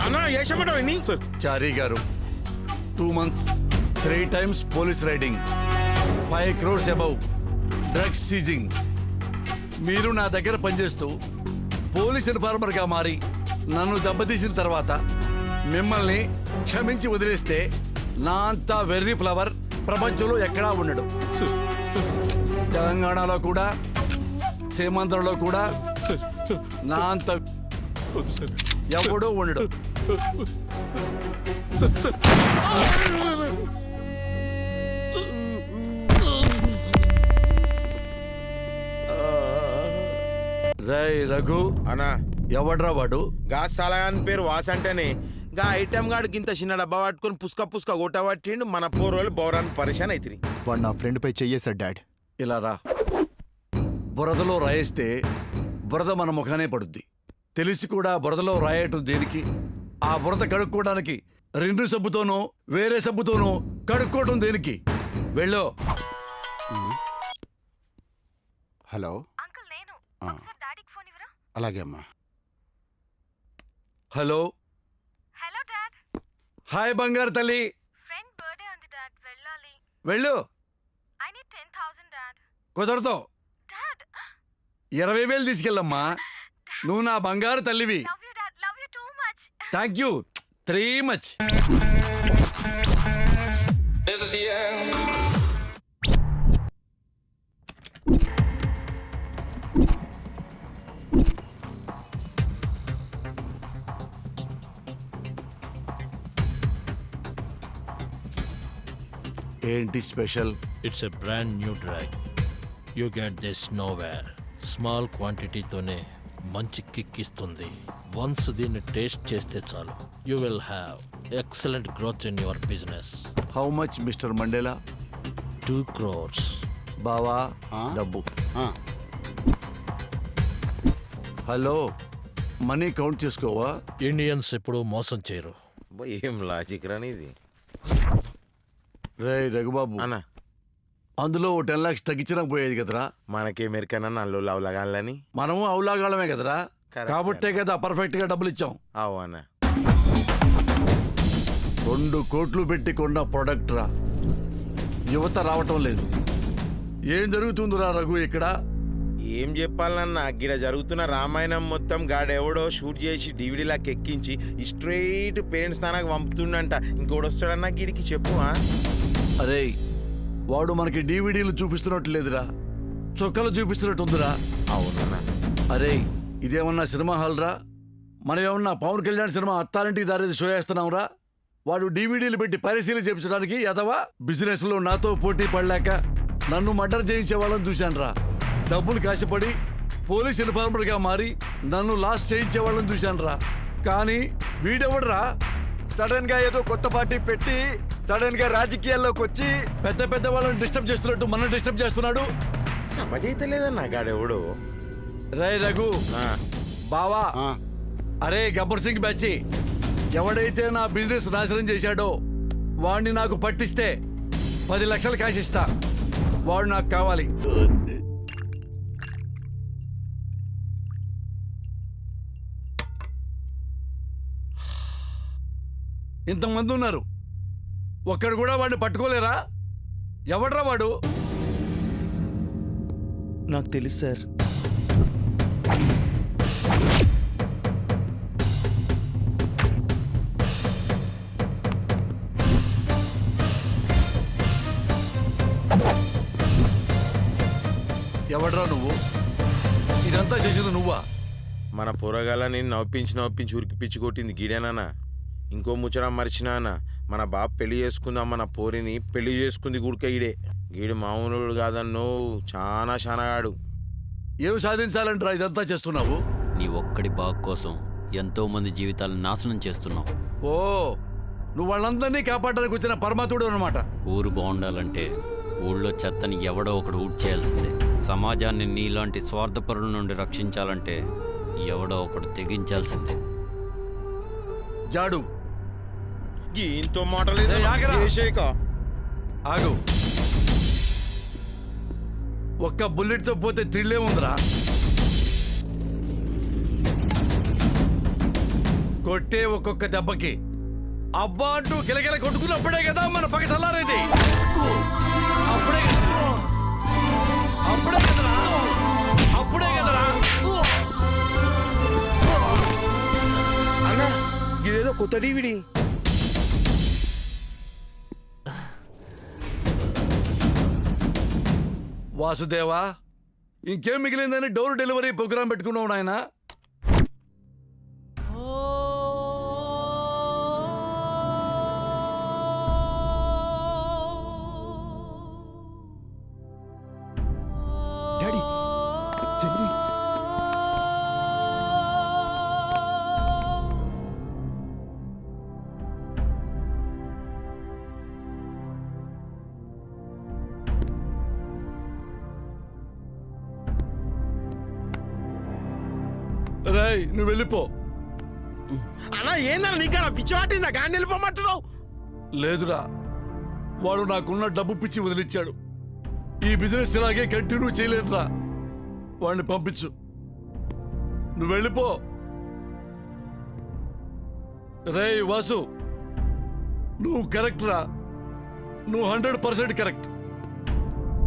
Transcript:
అన్నా వేసమంటావు ఎన్ని చారీ గారు two months three times police raiding five crores above drugs seizing మీరు నా దగ్గర పనిచేస్తూ పోలీస్ ఇన్ఫార్మర్గా మారి నన్ను దెబ్బతీసిన తర్వాత మిమ్మల్ని క్షమించి వదిలేస్తే నా అంత వెర్రి ఫ్లవర్ ప్రపంచంలో ఎక్కడా ఉండడు. తెలంగాణలో కూడా సీమాంధ్రలో కూడా నా అంత ఎవడూ ఉండడు రై రఘు. అన్నా. ఎవడ్రా వాడు? గా సలగాని పేరు వాస్ అంటేనే గా ఐటమ్ గాడికి ఇంత చిన్న డబ్బా పట్టుకొని పుస్క పుస్క కొట్టబట్టిండు మన పోరోళ్ళు బౌరాన్ని పరిశాన్ అవుతుంది వాడు నా ఫ్రెండ్ పై చెయ్యేశాడు డాడ్. ఇలా రా. బురదలో రాయేస్తే బురద మన ముఖానే పడుద్ది. తెలిసి కూడా బురదలో రాయటం దేనికి? ఆ బురద కడుక్కోవడానికి రెండు సబ్బుతోనో వేరే సబ్బుతోనో కడుక్కోవటం దేనికి? వెళ్ళో. హలో. అంకుల్ నేను. ఆ. ఒకసారి డాడీకి ఫోన్ ఇవ్వరా? అలాగే అమ్మా. హలో. Hello dad. హాయ్ బంగారు తల్లి. ఫ్రెండ్ బర్త్డే ఉంది డాడ్. వెళ్ళాలి. వెళ్ళు. I need ten thousand dad. కుదరతో dad. ఇరవై వేలు తీసుకెళ్ళమ్మా. నువ్వు నా బంగారు తల్లివి love you dad love you too much thank you three much ఏంటి special It's a brand new drug. You get this nowhere. Small క్వాంటిటీతోనే మంచి కిక్ ఇస్తుంది. వన్స్ దీన్ని టేస్ట్ చేస్తే చాలు. You will have excellent growth in your business how much mister Mandela two crores బావా? డబ్బు. ఆ, hello money count చేసుకోవా? Indians ఎప్పుడూ మోసం చేయరు. ఏం లాజిక్ రాని ఇది రే రఘుబాబు. అన్నా. అందులో ఓ టెన్ లాక్స్ తగ్గించినా పోయేది కదరా? మనకే మెరికన్నా నల్లు లవలగాలని మనము అవులాగాళ్ళమే కదరా? కాబట్టే కదా పర్ఫెక్ట్గా డబ్బులు ఇచ్చాం అవు అన్న. రెండు కోట్లు పెట్టి కొన్న ప్రొడక్ట్ రా. యువత రావటం లేదు. ఏం జరుగుతుందిరా రఘు ఇక్కడ? ఏం చెప్పాలన్నా గిడ జరుగుతున్న రామాయణం మొత్తం గాడెవడో షూట్ చేసి డివిడీలాకి ఎక్కించి స్ట్రైట్ పేరెంట్స్ స్థానానికి పంపుతుండంట. ఇంకోటి వస్తాడన్నా గిడికి చెప్పు? అరే వాడు మనకి డీవీడీలు చూపిస్తున్నట్టు లేదురా చొక్కలు చూపిస్తున్నట్టుందిరా. అవునన్నా. అరే ఇదేమన్నా సినిమా హాల్ రా మనం ఏమన్నా పవన్ కళ్యాణ్ సినిమా అత్తారింటికి దారేది షో వేస్తున్నాంరా వాడు డీవీడీలు పెట్టి పరిశీలన చేయించడానికి అథవా బిజినెస్లో నాతో పోటీ పడలేక నన్ను మర్డర్ చేయించే వాళ్ళని చూశానురా. డబ్బులు కాశపడి పోలీస్ ఇన్ఫార్మర్గా మారి నన్ను లాస్ చేయించే వాళ్ళని చూశానురా. కానీ వీడెవడరా? సడన్గా ఏదో కొత్త పార్టీ పెట్టి సడన్గా రాజకీయాల్లోకి వచ్చి పెద్ద పెద్ద వాళ్ళని డిస్టర్బ్ చేస్తున్నట్టు మనం డిస్టర్బ్ చేస్తున్నాడు. సమజైతే లేదన్నా గాడెవడో? రే రఘు. బావా. అరే గబ్బర్ సింగ్ బ్యాచి ఎవడైతే నా బిజినెస్ నాశనం చేశాడో వాడిని నాకు పట్టిస్తే పది లక్షలు కాశ్ ఇస్తా. వాడు నాకు కావాలి. ఇంతమంది ఉన్నారు. ఒక్కడు కూడా వాడిని పట్టుకోలేరా? ఎవడ్రా వాడు? నాకు తెలుసు సార్. ఎవడ్రా నువ్వు? ఇదంతా చేసింది నువ్వా? మన పొరగాలని నవ్వించి నవ్వించి ఉరికి పిచ్చి కొట్టింది గీడేనానా ఇంకో ముచ్చడం మర్చినానా మన బాబు పెళ్ళి చేసుకుందాం మన పోరిని పెళ్ళి చేసుకుంది గుడిక ఈడే. గీడు మామూలుడు కాదన్నో చాలా శానగాడు ఏం సాధించాలంటారా ఇదంతా చేస్తున్నావు? నీ ఒక్కడి బాగు కోసం ఎంతో మంది జీవితాలను నాశనం చేస్తున్నావు. ఓ నువ్వు వాళ్ళందరినీ కాపాడడానికి వచ్చిన పరమాత్ముడు అనమాట ఊరు బాగుండాలంటే ఊళ్ళో చెత్తని ఎవడో ఒకడు ఊడ్చేయాల్సిందే సమాజాన్ని నీలాంటి స్వార్థపరుల నుండి రక్షించాలంటే ఎవడో ఒకడు తెగించాల్సిందే. జాడు ఇంతో మాటలేదు. ఆగు. ఒక్క బుల్లెట్తో పోతే థ్రిల్లే ఉందిరా. కొట్టే ఒక్కొక్క దెబ్బకి. అబ్బా అంటూ గిలగిల కొట్టుకున్నప్పుడే కదా మన పగ చల్లారేది. అప్పుడే అప్పుడే కదరా. అప్పుడే కదరా. అన్నా ఇదేదో కొత్త డివిడి వాసుదేవా ఇంకేం మిగిలిందని డోర్ డెలివరీ ప్రోగ్రామ్ పెట్టుకున్నావు నాయనా? రేయ్ నువ్వు వెళ్ళిపో. అన్నా ఏందన్నా నీకన్నా పిచ్చి పట్టిందా? గాండి వెళ్ళిపోమంటున్నావు? లేదురా. వాడు నాకున్న డబ్బు పిచ్చి వదిలిచ్చాడు. ఈ బిజినెస్ ఇలాగే కంటిన్యూ చేయలేదురా వాడిని పంపించు. నువ్వు వెళ్ళిపో. రేయ్ వాసు. నువ్వు కరెక్ట్ రా. నువ్వు హండ్రెడ్ పర్సెంట్ కరెక్ట్